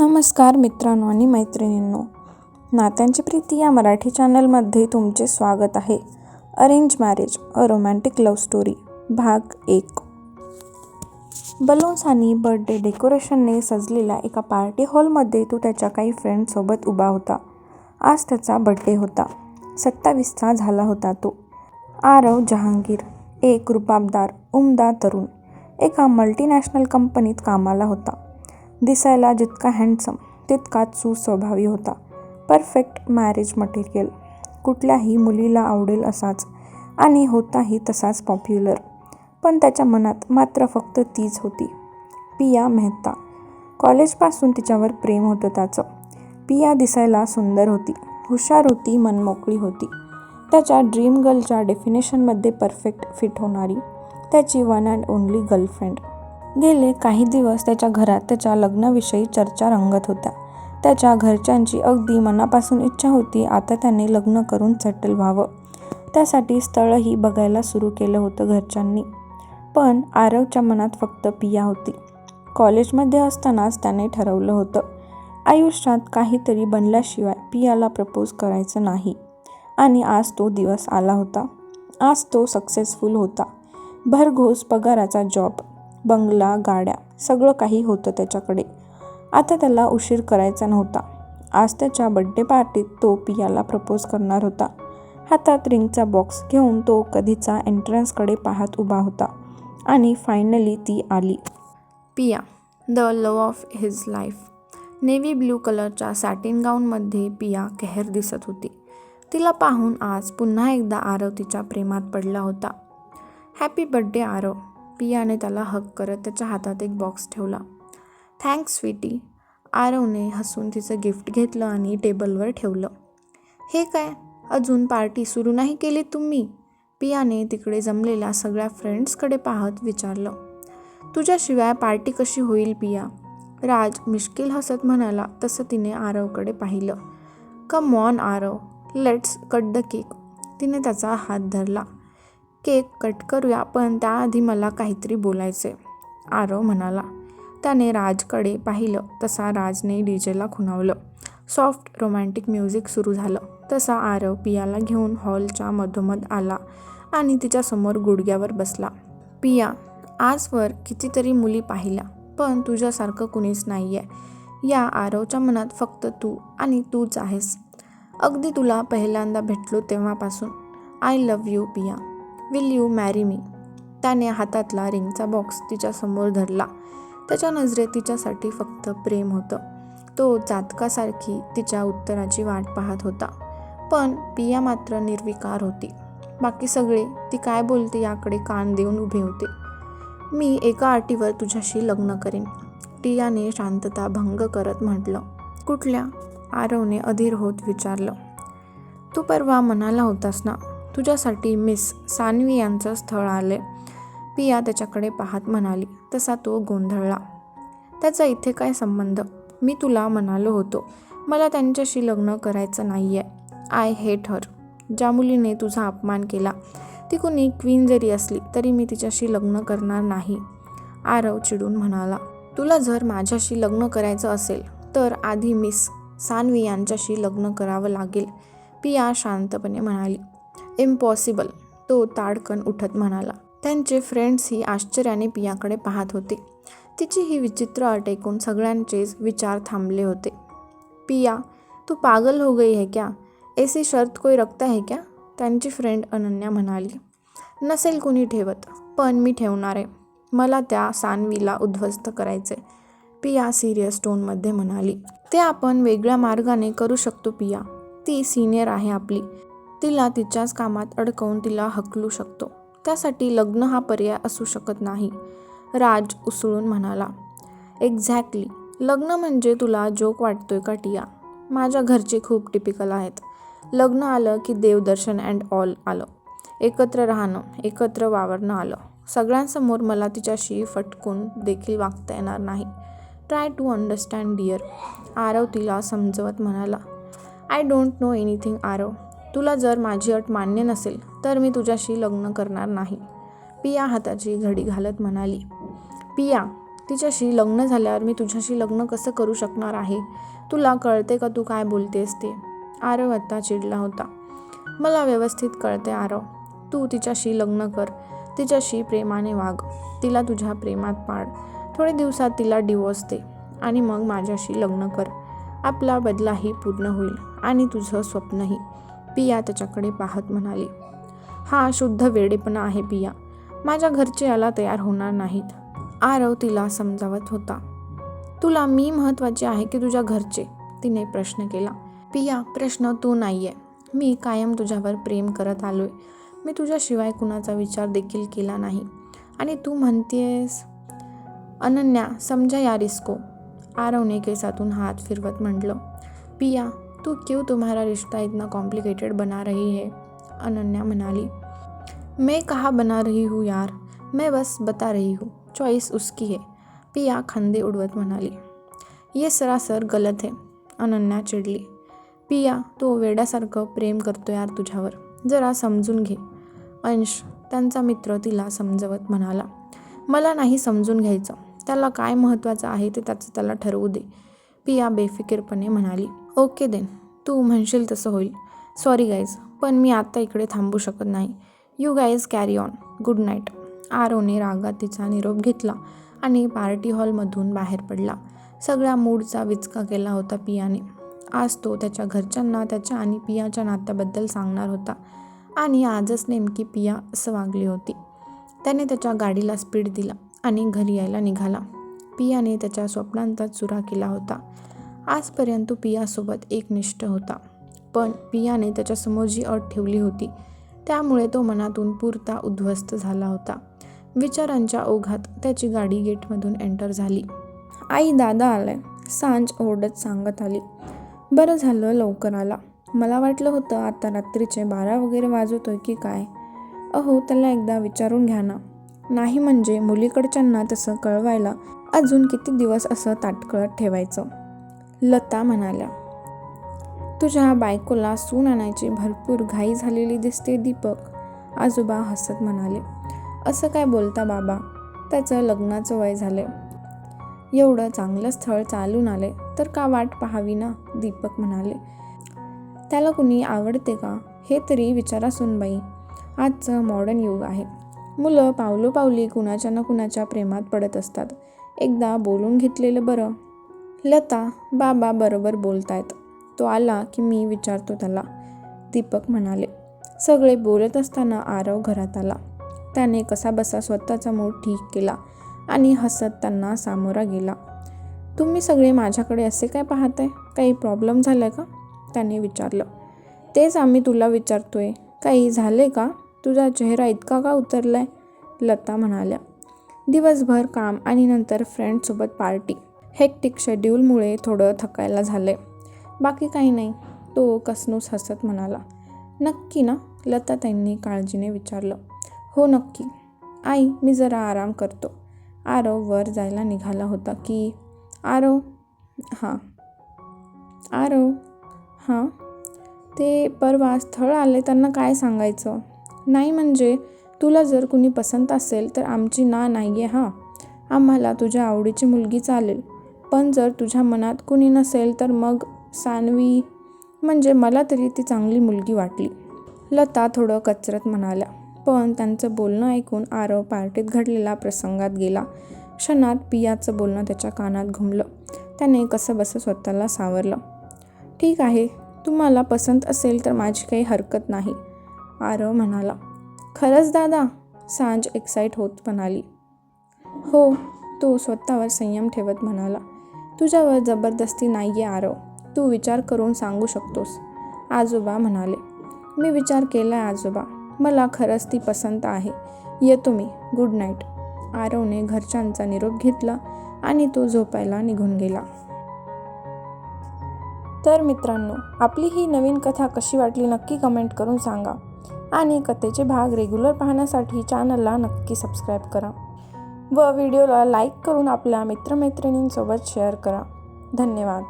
नमस्कार मित्रांनो आणि मैत्रिणींनो. नात्यांची प्रीती या मराठी चॅनलमध्ये तुमचे स्वागत आहे. Arrange marriage a romantic love story भाग एक. बलून्स आणि बर्थडे डेकोरेशनने सजलेल्या एका पार्टी हॉलमध्ये तो त्याच्या काही फ्रेंडसोबत उभा होता. आज त्याचा बड्डे होता. सत्तावीसचा झाला होता तो. आरव जहांगीर एक रुबाबदार उमदा तरुण एका मल्टीनॅशनल कंपनीत कामाला होता. दिसायला जितका हँडसम तितकाच सुस्वभावी होता. परफेक्ट मॅरेज मटेरियल कुठल्याही मुलीला आवडेल असाच. आणि होताही तसाच पॉप्युलर पण त्याच्या मनात मात्र फक्त तीच होती. पिया मेहता. कॉलेजपासून तिच्यावर प्रेम होतं त्याचं. पिया दिसायला सुंदर होती. हुशार होती मनमोकळी होती. त्याच्या ड्रीम गर्लच्या डेफिनेशनमध्ये परफेक्ट फिट होणारी त्याची वन अँड ओनली गर्लफ्रेंड गेले काही दिवस त्याच्या घरात त्याच्या लग्नाविषयी चर्चा रंगत होत्या. त्याच्या घरच्यांची अगदी मनापासून इच्छा होती आता त्याने लग्न करून सेटल व्हावं. त्यासाठी स्थळंही बघायला सुरू केलं होतं घरच्यांनी. पण आरवच्या मनात फक्त पिया होती. कॉलेजमध्ये असतानाच त्याने ठरवलं होतं आयुष्यात काहीतरी बनल्याशिवाय पियाला प्रपोज करायचं नाही. आणि आज तो दिवस आला होता. आज तो सक्सेसफुल होता. भरघोस पगाराचा जॉब. बंगला गाड्या सगळं काही होतं त्याच्याकडे. आता त्याला उशीर करायचा नव्हता. आज त्याच्या बड्डे पार्टीत तो पियाला प्रपोज करणार होता. हातात रिंगचा बॉक्स घेऊन तो कधीचा एंट्रन्सकडे पाहत उभा होता आणि फायनली ती आली. Piya the love of his life navy blue कलरच्या सॅटिन गाऊनमध्ये पिया कहर दिसत होती. तिला पाहून आज पुन्हा एकदा आरव तिच्या प्रेमात पडला होता. Happy birthday Aarav. पियाने त्याला हक करत त्याच्या हातात एक बॉक्स ठेवला. थँक्स स्वीटी आरवने हसून तिचं गिफ्ट घेतलं आणि टेबलवर ठेवलं. हे काय? अजून पार्टी सुरू नाही केली तुम्ही? पियाने तिकडे जमलेल्या सगळ्या फ्रेंड्सकडे पाहत विचारलं. तुझ्याशिवाय पार्टी कशी होईल पिया? राज मिश्किल हसत म्हणाला. तसं तिने आरवकडे पाहिलं. Come on Aarav. Let's cut the cake तिने त्याचा हात धरला. केक कट करूया पण त्याआधी मला काहीतरी बोलायचे आरव म्हणाला. त्याने राजकडे पाहिलं तसा राजने डी जेला खुणावलं. सॉफ्ट रोमॅन्टिक म्युझिक सुरू झालं. तसा आरव पियाला घेऊन हॉलच्या मधोमध आला आणि तिच्यासमोर गुडघ्यावर बसला. पिया आजवर कितीतरी मुली पाहिल्या पण तुझ्यासारखं कुणीच नाही आहे या आरवच्या मनात फक्त तू आणि तूच आहेस. अगदी तुला पहिल्यांदा भेटलो तेव्हापासून. I love you Piya. Will you marry me? त्याने हातातला रिंगचा बॉक्स तिच्यासमोर धरला. त्याच्या नजरेत तिच्यासाठी फक्त प्रेम होतं. तो जातकासारखी तिच्या उत्तराची वाट पाहत होता. पण पिया मात्र निर्विकार होती. बाकी सगळे ती काय बोलते याकडे कान देऊन उभे होते. मी एका अटीवर तुझ्याशी लग्न करेन. टियाने शांतता भंग करत म्हटलं. कुठल्या? आरवने अधीर होत विचारलं. तू परवा म्हणाला होतास ना? तुझ्यासाठी मिस सानवी यांचं स्थळ आले पिया त्याच्याकडे पाहत म्हणाली तसा तो गोंधळला. त्याचा इथे काय संबंध? मी तुला म्हणालो होतो मला त्यांच्याशी लग्न करायचं नाही आहे आय हेट हर. ज्या मुलीने तुझा अपमान केला. ती कुणी क्वीन जरी असली तरी मी तिच्याशी लग्न करणार नाही. आरव चिडून म्हणाला तुला जर माझ्याशी लग्न करायचं असेल तर आधी मिस सानवी यांच्याशी लग्न करावं लागेल. पिया शांतपणे म्हणाली इम्पॉसिबल तो ताडकन उठत म्हणाला. त्यांचे फ्रेंड्सही आश्चर्याने पियाकडे पाहत होते. तिची ही विचित्र अट ऐकून सगळ्यांचेच विचार थांबले होते. पिया तू पागल हो गई है क्या? ऐसी शर्त कोई रखता है क्या? त्यांची फ्रेंड अनन्या म्हणाली. नसेल कोणी ठेवत पण मी ठेवणार आहे. मला त्या सानवीला उद्ध्वस्त करायचे पिया सिरियस टोनमध्ये म्हणाली. ते आपण वेगळ्या मार्गाने करू शकतो पिया. ती सिनियर आहे आपली. तिला तिच्याच कामात अडकवून तिला हकलू शकतो. त्यासाठी लग्न हा पर्याय असू शकत नाही. राज उसळून म्हणाला एक्झॅक्टली लग्न म्हणजे तुला जोक वाटतोय का टिया? माझ्या घरचे खूप टिपिकल आहेत. लग्न आलं की देवदर्शन अँड ऑल आलं. एकत्र राहणं एकत्र वावरणं आलं. सगळ्यांसमोर मला तिच्याशी फटकून देखील वागता येणार नाही. Try to understand dear Aarav तिला समजवत म्हणाला I don't know anything Aarav. तुला जर माझी अट मान्य नसेल तर मी तुझ्याशी लग्न करणार नाही. पिया हाताची घडी घालत म्हणाली. पिया तिच्याशी लग्न झाल्यावर मी तुझ्याशी लग्न कसं करू शकणार आहे? तुला कळते का तू काय बोलतेस ते? आरव आता चिडला होता. मला व्यवस्थित कळते आरव. तू तिच्याशी लग्न कर. तिच्याशी प्रेमाने वाग. तिला तुझ्या प्रेमात पाड. थोडे दिवसात तिला डिवोर्स दे आणि मग माझ्याशी लग्न कर. आपला बदलाही पूर्ण होईल आणि तुझं स्वप्नही. पिया त्याच्याकडे पाहत म्हणाली. हा शुद्ध वेडेपणा आहे पिया. माझ्या घरचे याला तयार होणार नाहीत. आरव तिला समजावत होता. तुला मी महत्त्वाचे आहे की तुझ्या घरचे? तिने प्रश्न केला. पिया प्रश्न तू नाही आहे मी कायम तुझ्यावर प्रेम करत आलोय. मी तुझ्याशिवाय कुणाचा विचार देखील केला नाही. आणि तू म्हणतेस अनन्या समजा या रिस्को. आरवने केसातून हात फिरवत म्हटलं. पिया तू क्यों तुम्हारा रिश्ता इतना कॉम्प्लिकेटेड बना रही है? अनन्या म्हणाली मैं कहाँ बना रही हूँ यार? मैं बस बता रही हूँ चॉईस उसकी है। पिया खांदे उडवत म्हणाली ये सरासर गलत है अनन्या चिडली पिया तो वेड्यासारखं प्रेम करतो यार तुझ्यावर। जरा समजून घे। अंश त्यांचा मित्र तिला समजवत म्हणाला मला नाही समजून घ्यायचं. त्याला काय महत्त्वाचं आहे ते त्याचं त्याला ठरवू दे. पिया बेफिकीरपणे म्हणाली ओके देन तू म्हणशील तसं होईल. सॉरी गाईज पण मी आत्ता इकडे थांबू शकत नाही. You guys carry on. Good night. आरोने रागात तिचा निरोप घेतला आणि पार्टी हॉलमधून बाहेर पडला. सगळ्या मूडचा विचका केला होता पियाने. आज तो त्याच्या घरच्यांना त्याच्या आणि पियाच्या नात्याबद्दल सांगणार होता. आणि आजच नेमकी पिया असं वागली होती. त्याने त्याच्या गाडीला स्पीड दिला आणि घरी यायला निघाला. पियाने त्याच्या स्वप्नांचा चुरा केला होता. आजपर्यंत तो पियासोबत एकनिष्ठ होता. पण पियाने त्याच्यासमोर जी अट ठेवली होती त्यामुळे तो मनातून पुरता उद्ध्वस्त झाला होता. विचारांच्या ओघात त्याची गाडी गेटमधून एंटर झाली. आई दादा आलाय. सांज ओरडत सांगत आली. बरं झालं लवकर आला. मला वाटलं होतं आता रात्रीचे बारा वगैरे वाजवतोय की काय? अहो त्याला एकदा विचारून घ्या ना. नाही म्हणजे मुलीकडच्यांना तसं कळवायला अजून किती दिवस असं ताटकळत ठेवायचं? लता म्हणाल्या तुझ्या बायकोला सून आणायची भरपूर घाई झालेली दिसते दीपक आजोबा हसत म्हणाले. असं काय बोलता बाबा? त्याचं लग्नाचं वय झालं एवढं चांगलं स्थळ चालून आले तर का वाट पाहावी ना? दीपक म्हणाले. त्याला कुणी आवडते का? हे तरी विचारा सुनबाई. आजचं मॉडर्न युग आहे. मुलं पावलोपावली कुणाच्या ना कुणाच्या प्रेमात पडत असतात. एकदा बोलून घेतलेलं बरं. लता बाबा बरोबर बोलतायत. तो आला की मी विचारतो त्याला. दीपक म्हणाले सगळे बोलत असताना आरव घरात आला. त्याने कसा बसा स्वतःचा मूड ठीक केला आणि हसत त्यांना सामोरा गेला. तुम्ही सगळे माझ्याकडे असे काय पाहताय? काही प्रॉब्लेम झाला का? त्याने विचारलं. तेच आम्ही तुला विचारतोय. काही झाले का? तुझा चेहरा इतका का उतरलाय? लता म्हणाल्या. दिवसभर काम आणि नंतर फ्रेंडसोबत पार्टी हेक्टिक शेड्यूलमुळे थोडं थकायला झालंय बाकी काही नाही तो कसनूस हसत म्हणाला. नक्की ना? लता त्यांनी काळजीने विचारलं. हो नक्की. आई मी जरा आराम करतो. आरव वर जायला निघाला होता की आरव? हां. आरव? हां. ते परवा स्थळ आले त्यांना काय सांगायचं? नाही म्हणजे तुला जर कुणी पसंत असेल तर आमची ना नाही आहे हां. आम्हाला तुझ्या आवडीची मुलगी चालेल. पण जर तुझ्या मनात कुणी नसेल तर मग सानवी म्हणजे मला तरी ती चांगली मुलगी वाटली. लता थोडं कचरत म्हणाल्या. पण त्यांचं बोलणं ऐकून आरव पार्टीत घडलेला प्रसंगात गेला. क्षणात पियाचं बोलणं त्याच्या कानात घुमलं. त्याने कसं बसं स्वतःला सावरलं. ठीक आहे तुम्हाला पसंत असेल तर माझी काही हरकत नाही. आरव म्हणाला. खरंच दादा? सांज एक्साईट होत म्हणाली. हो तो स्वतःवर संयम ठेवत म्हणाला. तुझ्यावर जबरदस्ती नाही आहे आरव. तू विचार करून सांगू शकतोस. आजोबा म्हणाले. मी विचार केला आहे आजोबा. मला खरंच ती पसंत आहे. येतो मी. Good night. आरवने घरच्यांचा निरोप घेतला आणि तो झोपायला निघून गेला. तर मित्रांनो आपली ही नवीन कथा कशी वाटली नक्की कमेंट करून सांगा. आणि कथेचे भाग रेग्युलर पाहण्यासाठी चॅनलला नक्की सबस्क्राईब करा. व व्हिडिओला लाईक करून आपल्या मित्रमैत्रिणींसोबत शेअर करा. धन्यवाद.